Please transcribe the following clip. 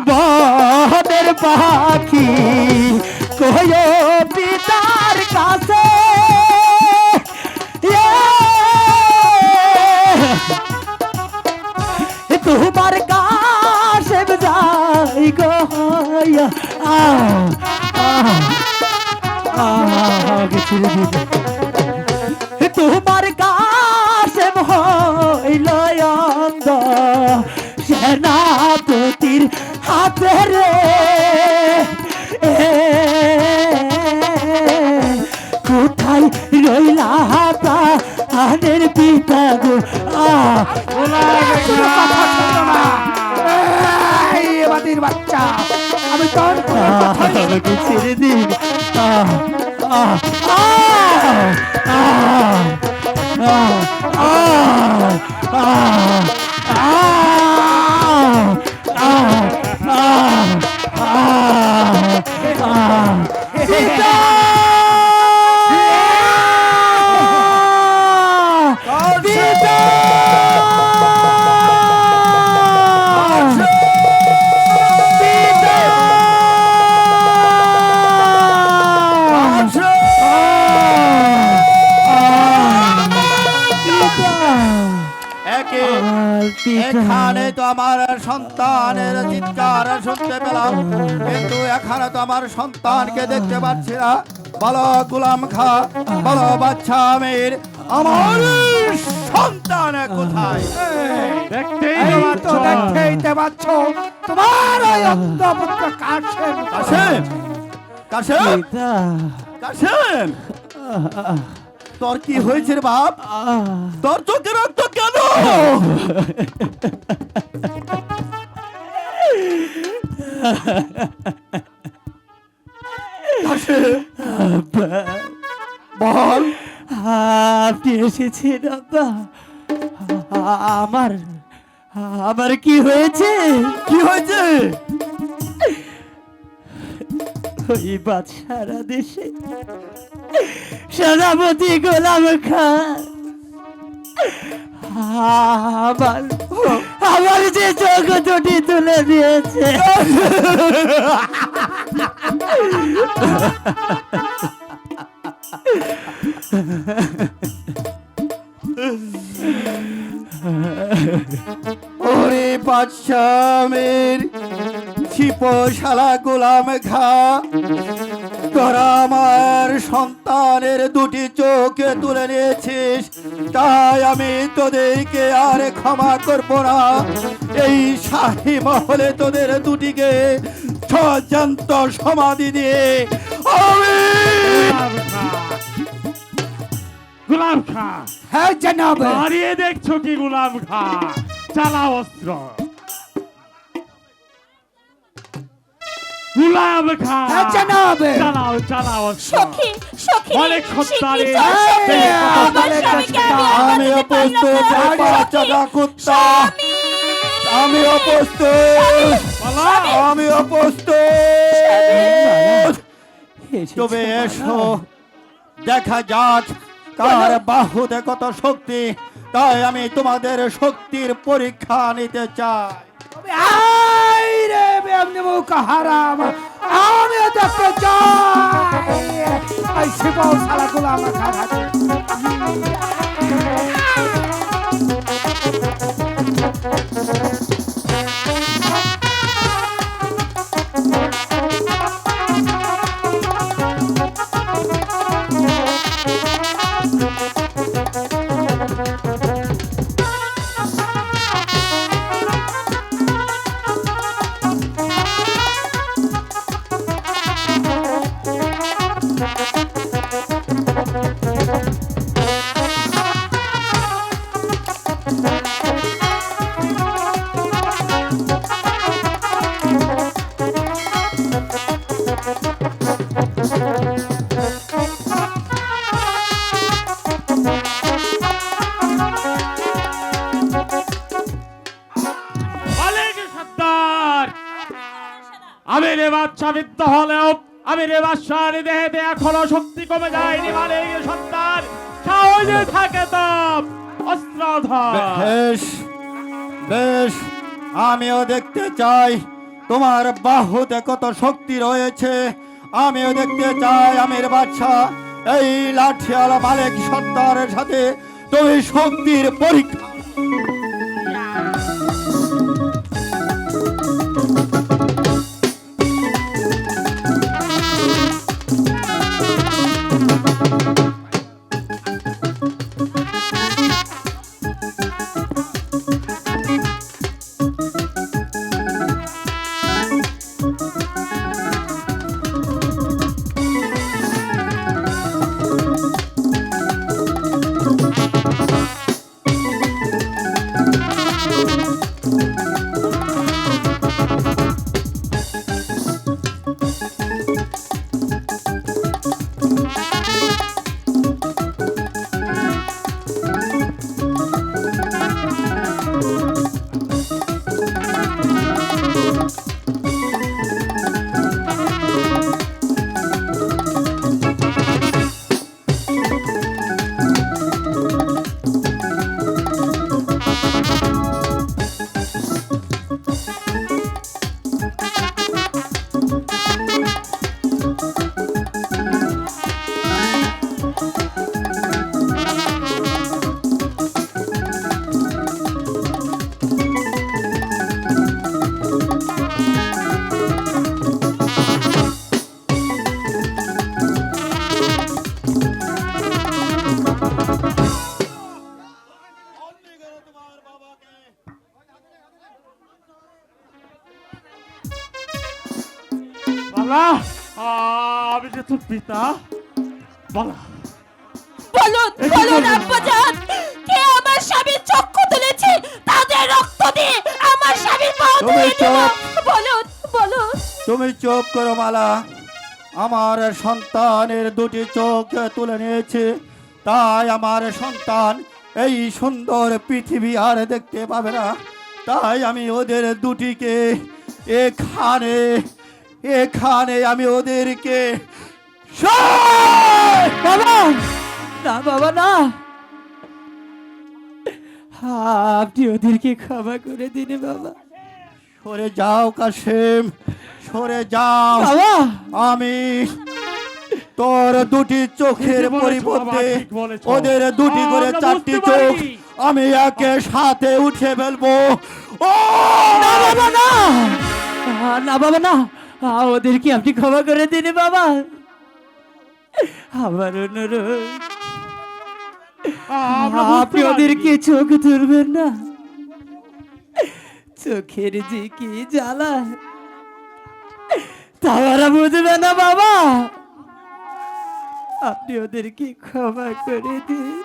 বনের পাখি কয় পিতার কাছে তোমার কাছে যাই গো তোমার কাছে হইল সেনাপতির হাতে রে কোথায় রইলা হাতা? আনের পিতা গো। বাচ্চা আমি তোর ছেড়ে দিই। আহ আহ আহ আহ আহ আহ আমার সন্তানের চিৎকার শুনতে পেলাম কিন্তু এখানে তো আমার সন্তানকে দেখতে পাচ্ছি না। বলো গুলাম খা বলো বাচ্চা আমির আমার সন্তান কোথায়? দেখতেই তো তো পাচ্ছ। দেখতেই তো পাচ্ছ। তোমার ওই অন্ধপুত্র কাশেম। কাশেম? কাশেম? কাশেম? তোর কি হয়েছে রে বাপ? তোর চোখে রক্ত কেন? বল। আপনি এসেছেন আব্বা আমার আমার কি হয়েছে? কি হয়েছে? ওই বাদশারা দেশে। সেনাপতি গোলাম খান আমার যে চোখ দুটি তুলে দিয়েছে। ওরে বাদশামের ছিপশালা গোলাম খা তোরা আমার সন্তানের দুটি চোখে তুলে নিয়েছিস। তাই আমি তোদেরকে আর ক্ষমা করব না। এই শাহী মহলে তোদের দুটিকে সজ্জান্ত সমাধি দিয়ে আমি গুলাম খা হ্যাঁ জানাব। দাঁড়িয়ে দেখছ কি গুলাম খা চালা অস্ত্র। অনেক আমি আমি আমি তবে এসো। দেখা যাক কার বাহুতে কত শক্তি। তাই আমি তোমাদের শক্তির পরীক্ষা নিতে চাই। নিমু হারাম। আমি দেখতে চাই। শিব সারা গুলো আমার খাওয়া আমি রে বাচ্চা বিদ্যা হলেও, আমি বাচ্চার দেহেতে এখনও শক্তি কমে যায়নি মালিক সর্দার সাহসে থাকে তো বেশ বেশ, আমিও দেখতে চাই তোমার বাহুতে কত শক্তি রয়েছে। আমিও দেখতে চাই আমির বাচ্চা, এই লাঠিয়ালা মালিক সত্তারের সাথে তুমি শক্তির পরীক্ষা বালা? আমি যে তোর পিতা বালা। বলুন বলুন আব্বাজান কে আমার স্বামীর চক্ষু তুলেছে? তাদের রক্ত দিয়ে আমার স্বামীর পা তুমি চুপ। বলুন বলুন। তুমি চুপ করো মালা। আমার সন্তানের দুটি চোখ তুলে নিয়েছে। তাই আমার সন্তান এই সুন্দর পৃথিবী আর দেখতে পাবে না। তাই আমি ওদের দুটিকে এখানে এখানে আমি ওদেরকে বাবা! না বাবা না! আপনি ওদেরকে ক্ষমা করে দিন বাবা। সরে যাও কাশেম সরে যাও। বাবা! আমি তোর দুটি চোখের পরিবর্তে। ওদের দুটি করে চারটি চোখ আমি একে সাথে উঠে ফেলব। ও না বাবা না! না বাবা না! ওদেরকে আপনি ক্ষমা করে দিন বাবা। আমার অনুরোধ। আপনি। ওদেরকে চোখ তুলবেন না। চোখের যে কি জ্বালা তারা বুঝবে না বাবা। আপনি ওদেরকে ক্ষমা করে দিন।